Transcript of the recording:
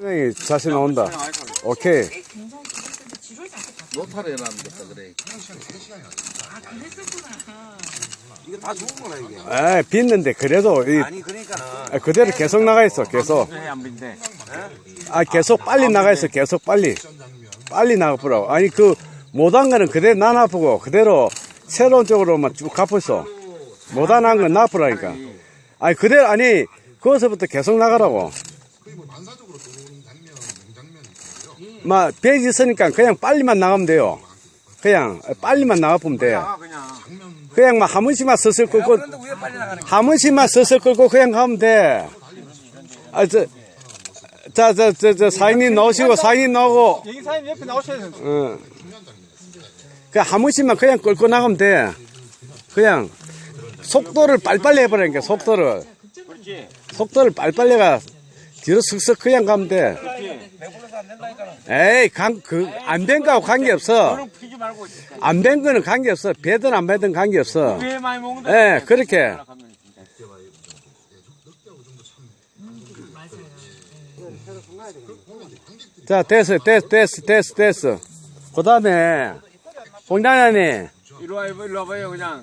선생님 자신 나온다. 오케이. 노타를 해놨는 것다 그래. 이게 다 좋은 거라 이게. 에 빗는데 그래도 이 아니 그러니까는 아, 그대로 계속 나가 있어. 계속. 안 빈대. 아 계속 빨리 나가 있어. 계속 빨리. 빨리 나가 보라고. 아니 그 못한 거는 그대로 나눠보고 그대로 새로운 쪽으로만 쭉 있어. 못한 건 나쁘라니까. 아니 그대로 아니 거기서부터 계속 나가라고. 막 배지 있으니까 그냥 빨리만 나가면 돼요. 그냥 빨리만 나가보면 돼. 그냥. 그냥 막 한 번씩만 서슬 끌고? 한 번씩만 서슬 끌고 그냥 가면 돼. 아, 저, 자, 저, 저, 저, 사장님 나오시고, 사장님 나오고, 여기 사장님 옆에 나오셔야 되는데. 어. 그냥 한 번씩만 그냥 끌고 나가면 돼. 그냥, 속도를 빨리빨리 해버리니까, 속도를. 속도를 빨리빨리 가. 뒤로 슥슥 그냥 가면 돼. 에이, 강, 그, 안 된 거하고 관계없어. 안 된 거는 관계없어. 배든 안 배든 관계없어. 예, 그렇게. 자, 됐어, 됐어, 됐어, 됐어, 됐어. 그 다음에, 봉단장님, 이리 와, 이리 와봐요, 그냥.